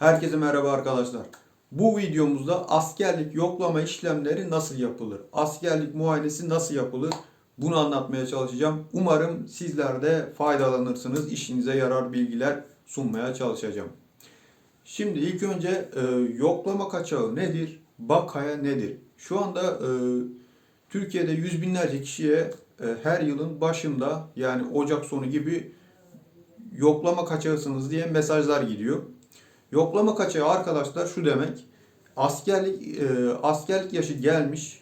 Herkese merhaba arkadaşlar. Bu videomuzda askerlik yoklama işlemleri nasıl yapılır? Askerlik muayenesi nasıl yapılır? Bunu anlatmaya çalışacağım. Umarım sizler de faydalanırsınız. İşinize yarar bilgiler sunmaya çalışacağım. Şimdi ilk önce e, yoklama kaçağı nedir? Bakaya nedir? Şu anda e, Türkiye'de yüz binlerce kişiye e, her yılın başında yani Ocak sonu gibi yoklama kaçağısınız diye mesajlar gidiyor. Yoklama kaçağı arkadaşlar şu demek. Askerlik e, askerlik yaşı gelmiş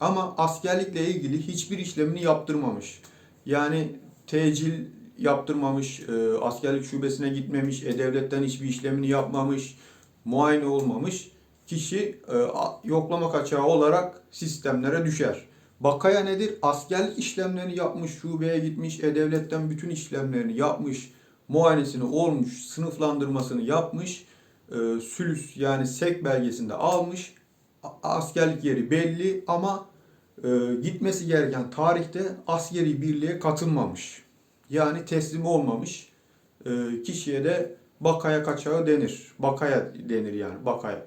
ama askerlikle ilgili hiçbir işlemini yaptırmamış. Yani tecil yaptırmamış, e, askerlik şubesine gitmemiş, e-devletten hiçbir işlemini yapmamış, muayene olmamış kişi e, yoklama kaçağı olarak sistemlere düşer. Bakaya nedir? Askerlik işlemlerini yapmış, şubeye gitmiş, e-devletten bütün işlemlerini yapmış, muayenesini olmuş, sınıflandırmasını yapmış, e, sülüs yani sek belgesinde almış, askerlik yeri belli ama e, gitmesi gereken tarihte askeri birliğe katılmamış. Yani teslim olmamış e, kişiye de bakaya kaçağı denir. Bakaya denir yani bakaya.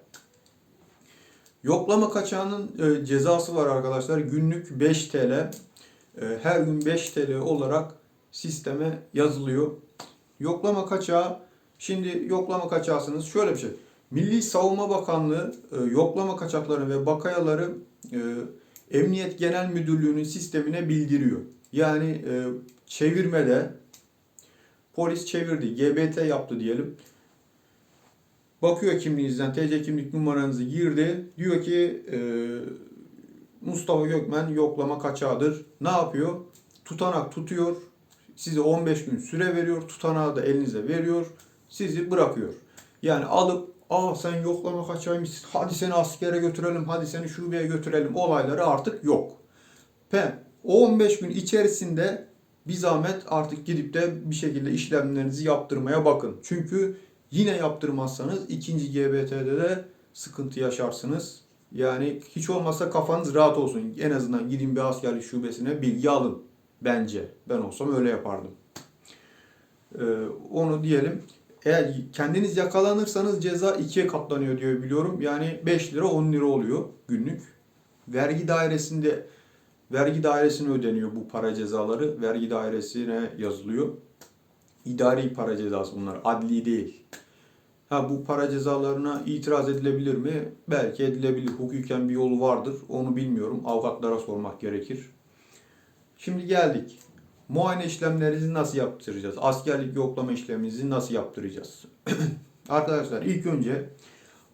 Yoklama kaçağının e, cezası var arkadaşlar. Günlük 5 TL. E, her gün 5 TL olarak sisteme yazılıyor. Yoklama kaçağı şimdi yoklama kaçağısınız şöyle bir şey. Milli Savunma Bakanlığı e, yoklama kaçakları ve bakayaları e, Emniyet Genel Müdürlüğü'nün sistemine bildiriyor. Yani e, çevirmede polis çevirdi, GBT yaptı diyelim. Bakıyor kimliğinizden, TC kimlik numaranızı girdi. Diyor ki Mustafa Gökmen yoklama kaçağıdır. Ne yapıyor? Tutanak tutuyor. Size 15 gün süre veriyor. Tutanağı da elinize veriyor. Sizi bırakıyor. Yani alıp Aa sen yoklama kaçağıymışsın. Hadi seni askere götürelim. Hadi seni şubeye götürelim. Olayları artık yok. Pe o 15 gün içerisinde bir zahmet artık gidip de bir şekilde işlemlerinizi yaptırmaya bakın. Çünkü yine yaptırmazsanız ikinci GBT'de de sıkıntı yaşarsınız. Yani hiç olmazsa kafanız rahat olsun. En azından gidin bir askerlik şubesine bilgi alın. Bence. Ben olsam öyle yapardım. Ee, onu diyelim. Eğer kendiniz yakalanırsanız ceza ikiye katlanıyor diye biliyorum. Yani 5 lira 10 lira oluyor günlük. Vergi dairesinde vergi dairesine ödeniyor bu para cezaları. Vergi dairesine yazılıyor. İdari para cezası bunlar. Adli değil. Ha bu para cezalarına itiraz edilebilir mi? Belki edilebilir. Hukuken bir yolu vardır. Onu bilmiyorum. Avukatlara sormak gerekir. Şimdi geldik. Muayene işlemlerinizi nasıl yaptıracağız? Askerlik yoklama işleminizi nasıl yaptıracağız? Arkadaşlar ilk önce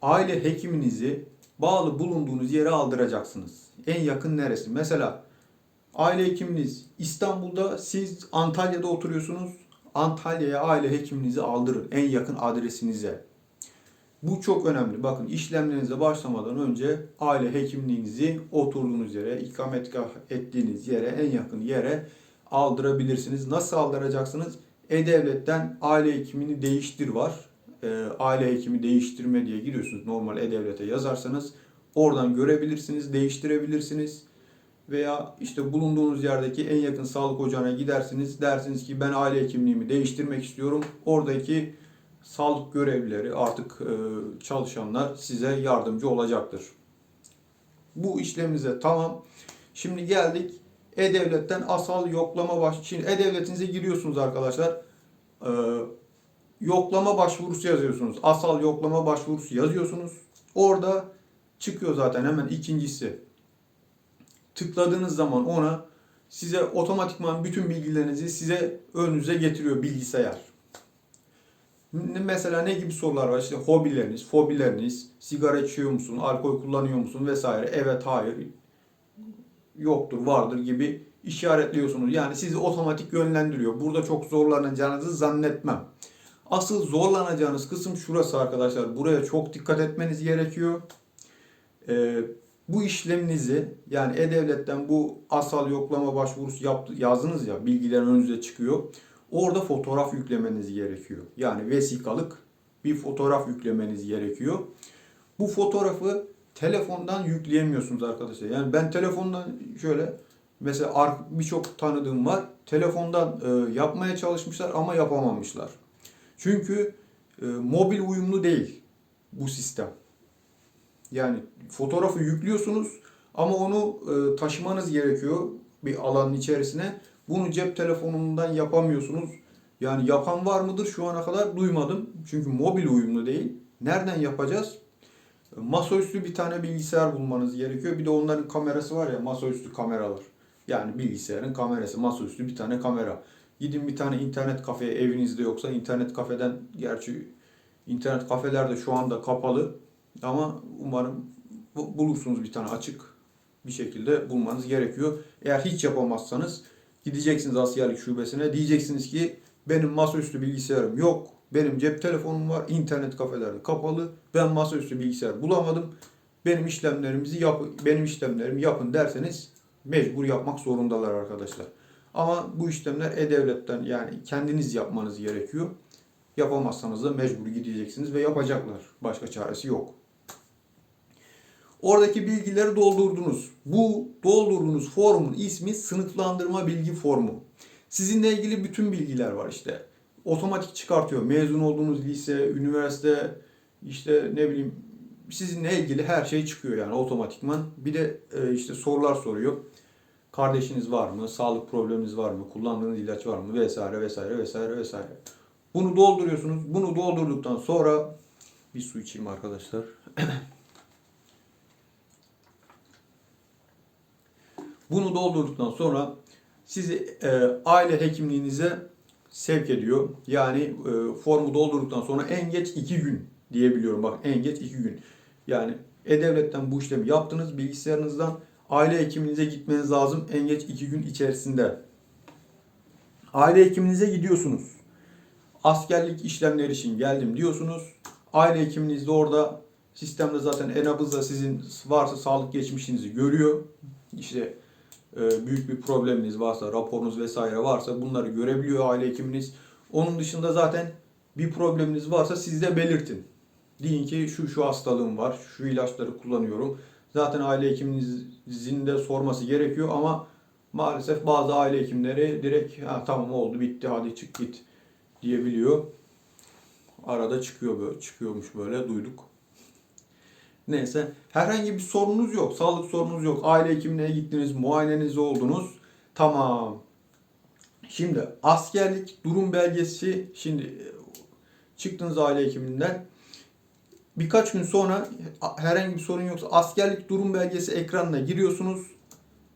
aile hekiminizi bağlı bulunduğunuz yere aldıracaksınız. En yakın neresi? Mesela aile hekiminiz İstanbul'da, siz Antalya'da oturuyorsunuz. Antalya'ya aile hekiminizi aldırın en yakın adresinize. Bu çok önemli. Bakın işlemlerinize başlamadan önce aile hekimliğinizi oturduğunuz yere, ikametgah ettiğiniz yere, en yakın yere aldırabilirsiniz. Nasıl aldıracaksınız? E-Devlet'ten aile hekimini değiştir var. Ee, aile hekimi değiştirme diye giriyorsunuz. Normal E-Devlet'e yazarsanız oradan görebilirsiniz, değiştirebilirsiniz. Veya işte bulunduğunuz yerdeki en yakın sağlık ocağına gidersiniz. Dersiniz ki ben aile hekimliğimi değiştirmek istiyorum. Oradaki sağlık görevlileri artık e, çalışanlar size yardımcı olacaktır. Bu işlemimize tamam. Şimdi geldik E-Devlet'ten asal yoklama baş... Şimdi E-Devlet'inize giriyorsunuz arkadaşlar. Ee, yoklama başvurusu yazıyorsunuz. Asal yoklama başvurusu yazıyorsunuz. Orada çıkıyor zaten hemen ikincisi. Tıkladığınız zaman ona size otomatikman bütün bilgilerinizi size önünüze getiriyor bilgisayar. Mesela ne gibi sorular var? İşte hobileriniz, fobileriniz, sigara içiyor musun, alkol kullanıyor musun vesaire. Evet, hayır, yoktur, vardır gibi işaretliyorsunuz. Yani sizi otomatik yönlendiriyor. Burada çok zorlanacağınızı zannetmem. Asıl zorlanacağınız kısım şurası arkadaşlar. Buraya çok dikkat etmeniz gerekiyor. Ee, bu işleminizi yani E-Devlet'ten bu asal yoklama başvurusu yaptı, yazdınız ya bilgiler önünüze çıkıyor. Orada fotoğraf yüklemeniz gerekiyor. Yani vesikalık bir fotoğraf yüklemeniz gerekiyor. Bu fotoğrafı telefondan yükleyemiyorsunuz arkadaşlar. Yani ben telefondan şöyle mesela birçok tanıdığım var. Telefondan e, yapmaya çalışmışlar ama yapamamışlar. Çünkü e, mobil uyumlu değil bu sistem. Yani fotoğrafı yüklüyorsunuz ama onu e, taşımanız gerekiyor bir alanın içerisine. Bunu cep telefonundan yapamıyorsunuz. Yani yapan var mıdır şu ana kadar duymadım. Çünkü mobil uyumlu değil. Nereden yapacağız? Masaüstü bir tane bilgisayar bulmanız gerekiyor. Bir de onların kamerası var ya masaüstü kameralar. Yani bilgisayarın kamerası masaüstü bir tane kamera. Gidin bir tane internet kafeye evinizde yoksa internet kafeden gerçi internet kafeler de şu anda kapalı ama umarım bu- bulursunuz bir tane açık bir şekilde bulmanız gerekiyor. Eğer hiç yapamazsanız gideceksiniz askerlik şubesine diyeceksiniz ki benim masaüstü bilgisayarım yok. Benim cep telefonum var. internet kafelerde kapalı. Ben masaüstü bilgisayar bulamadım. Benim işlemlerimizi yap benim işlemlerimi yapın derseniz mecbur yapmak zorundalar arkadaşlar. Ama bu işlemler e-devletten yani kendiniz yapmanız gerekiyor. Yapamazsanız da mecbur gideceksiniz ve yapacaklar. Başka çaresi yok. Oradaki bilgileri doldurdunuz. Bu doldurduğunuz formun ismi sınıflandırma bilgi formu. Sizinle ilgili bütün bilgiler var işte. Otomatik çıkartıyor. Mezun olduğunuz lise, üniversite, işte ne bileyim sizinle ilgili her şey çıkıyor yani otomatikman. Bir de e, işte sorular soruyor. Kardeşiniz var mı? Sağlık probleminiz var mı? Kullandığınız ilaç var mı? Vesaire vesaire vesaire vesaire. Bunu dolduruyorsunuz. Bunu doldurduktan sonra bir su içeyim arkadaşlar. Bunu doldurduktan sonra sizi e, aile hekimliğinize sevk ediyor. Yani e, formu doldurduktan sonra en geç 2 gün diyebiliyorum. Bak en geç 2 gün. Yani E-Devlet'ten bu işlemi yaptınız. Bilgisayarınızdan aile hekiminize gitmeniz lazım en geç 2 gün içerisinde. Aile hekiminize gidiyorsunuz. Askerlik işlemleri için geldim diyorsunuz. Aile hekiminiz de orada sistemde zaten enabızda sizin varsa sağlık geçmişinizi görüyor. İşte büyük bir probleminiz varsa, raporunuz vesaire varsa bunları görebiliyor aile hekiminiz. Onun dışında zaten bir probleminiz varsa siz de belirtin. Deyin ki şu şu hastalığım var, şu ilaçları kullanıyorum. Zaten aile hekiminizin de sorması gerekiyor ama maalesef bazı aile hekimleri direkt ha, tamam oldu bitti hadi çık git diyebiliyor. Arada çıkıyor böyle, çıkıyormuş böyle duyduk. Neyse herhangi bir sorunuz yok. Sağlık sorunuz yok. Aile hekimine gittiniz, muayeneniz oldunuz. Tamam. Şimdi askerlik durum belgesi şimdi e, çıktınız aile hekiminden. Birkaç gün sonra herhangi bir sorun yoksa askerlik durum belgesi ekranına giriyorsunuz.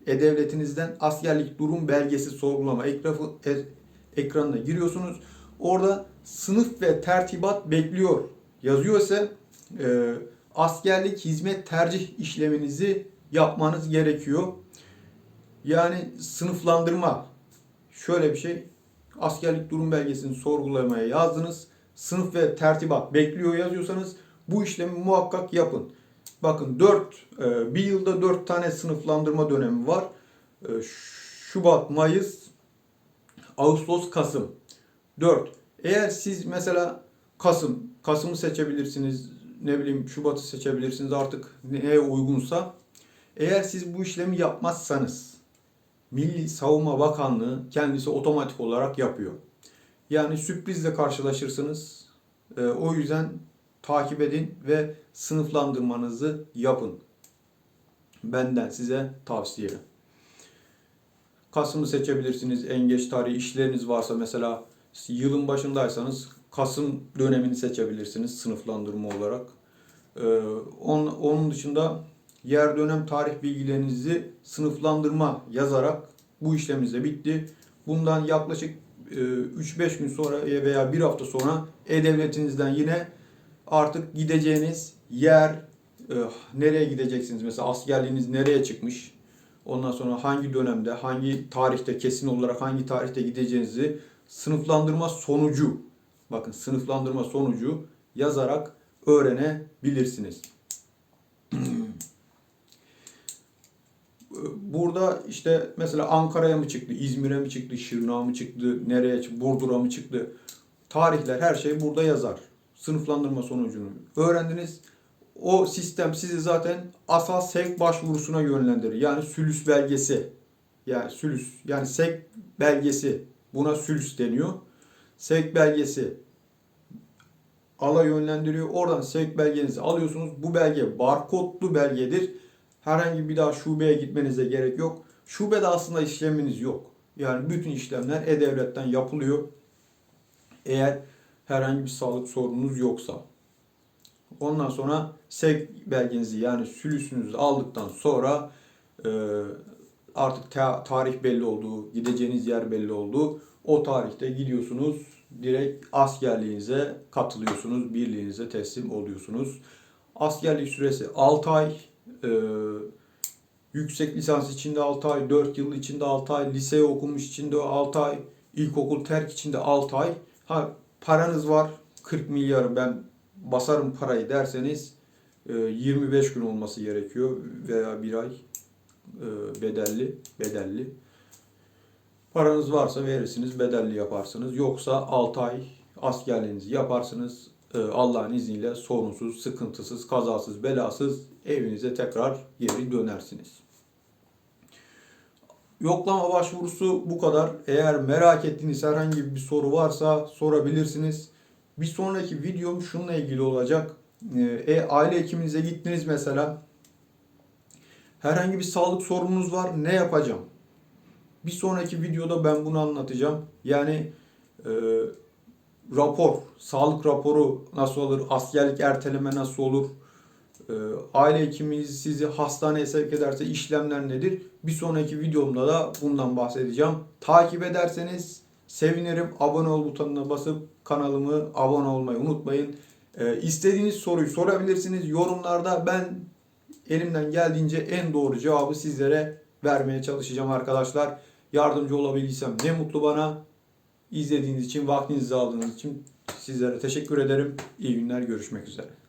E-Devletinizden askerlik durum belgesi sorgulama ekranı, e- ekranına giriyorsunuz. Orada sınıf ve tertibat bekliyor yazıyor ise e, askerlik hizmet tercih işleminizi yapmanız gerekiyor. Yani sınıflandırma şöyle bir şey. Askerlik durum belgesini sorgulamaya yazdınız. Sınıf ve tertibat bekliyor yazıyorsanız bu işlemi muhakkak yapın. Bakın 4 bir yılda 4 tane sınıflandırma dönemi var. E, Şubat, Mayıs, Ağustos, Kasım. 4. Eğer siz mesela Kasım, Kasım'ı seçebilirsiniz. Ne bileyim Şubat'ı seçebilirsiniz artık neye uygunsa. Eğer siz bu işlemi yapmazsanız Milli Savunma Bakanlığı kendisi otomatik olarak yapıyor. Yani sürprizle karşılaşırsınız. Ee, o yüzden takip edin ve sınıflandırmanızı yapın. Benden size tavsiye. Kasım'ı seçebilirsiniz. En geç tarihi işleriniz varsa mesela yılın başındaysanız Kasım dönemini seçebilirsiniz sınıflandırma olarak. Ee, onun, onun dışında yer dönem tarih bilgilerinizi sınıflandırma yazarak bu işlemimiz de bitti. Bundan yaklaşık e, 3-5 gün sonra veya bir hafta sonra E-Devletinizden yine artık gideceğiniz yer, e, nereye gideceksiniz? Mesela askerliğiniz nereye çıkmış? Ondan sonra hangi dönemde, hangi tarihte kesin olarak hangi tarihte gideceğinizi sınıflandırma sonucu, bakın sınıflandırma sonucu yazarak öğrenebilirsiniz. Burada işte mesela Ankara'ya mı çıktı, İzmir'e mi çıktı, Şırnak'a mı çıktı, nereye çıktı, Burdur'a mı çıktı? Tarihler her şey burada yazar. Sınıflandırma sonucunu öğrendiniz. O sistem sizi zaten asal sevk başvurusuna yönlendirir. Yani sülüs belgesi. Yani sülüs. Yani sevk belgesi. Buna sülüs deniyor. Sevk belgesi ala yönlendiriyor. Oradan sevk belgenizi alıyorsunuz. Bu belge barkodlu belgedir. Herhangi bir daha şubeye gitmenize gerek yok. Şubede aslında işleminiz yok. Yani bütün işlemler E-Devlet'ten yapılıyor. Eğer herhangi bir sağlık sorununuz yoksa. Ondan sonra sevk belgenizi yani sülüsünüzü aldıktan sonra e, artık ta- tarih belli olduğu, gideceğiniz yer belli olduğu o tarihte gidiyorsunuz. Direkt askerliğinize katılıyorsunuz, birliğinize teslim oluyorsunuz. Askerlik süresi 6 ay, e, yüksek lisans içinde 6 ay, 4 yıl içinde 6 ay, lise okumuş içinde 6 ay, ilkokul terk içinde 6 ay. Ha paranız var 40 milyarı ben basarım parayı derseniz e, 25 gün olması gerekiyor veya bir ay e, bedelli bedelli. Paranız varsa verirsiniz, bedelli yaparsınız. Yoksa 6 ay askerliğinizi yaparsınız. E, Allah'ın izniyle sorunsuz, sıkıntısız, kazasız, belasız evinize tekrar geri dönersiniz. Yoklama başvurusu bu kadar. Eğer merak ettiğiniz herhangi bir soru varsa sorabilirsiniz. Bir sonraki videom şununla ilgili olacak. E, e, aile hekiminize gittiniz mesela. Herhangi bir sağlık sorununuz var. Ne yapacağım? Bir sonraki videoda ben bunu anlatacağım. Yani e, rapor, sağlık raporu nasıl olur? Askerlik erteleme nasıl olur? E, aile hekiminiz sizi hastaneye sevk ederse işlemler nedir? Bir sonraki videomda da bundan bahsedeceğim. Takip ederseniz sevinirim. Abone ol butonuna basıp kanalımı abone olmayı unutmayın. E, istediğiniz soruyu sorabilirsiniz yorumlarda. Ben elimden geldiğince en doğru cevabı sizlere vermeye çalışacağım arkadaşlar. Yardımcı olabildiysem ne mutlu bana. İzlediğiniz için, vaktinizi aldığınız için sizlere teşekkür ederim. İyi günler, görüşmek üzere.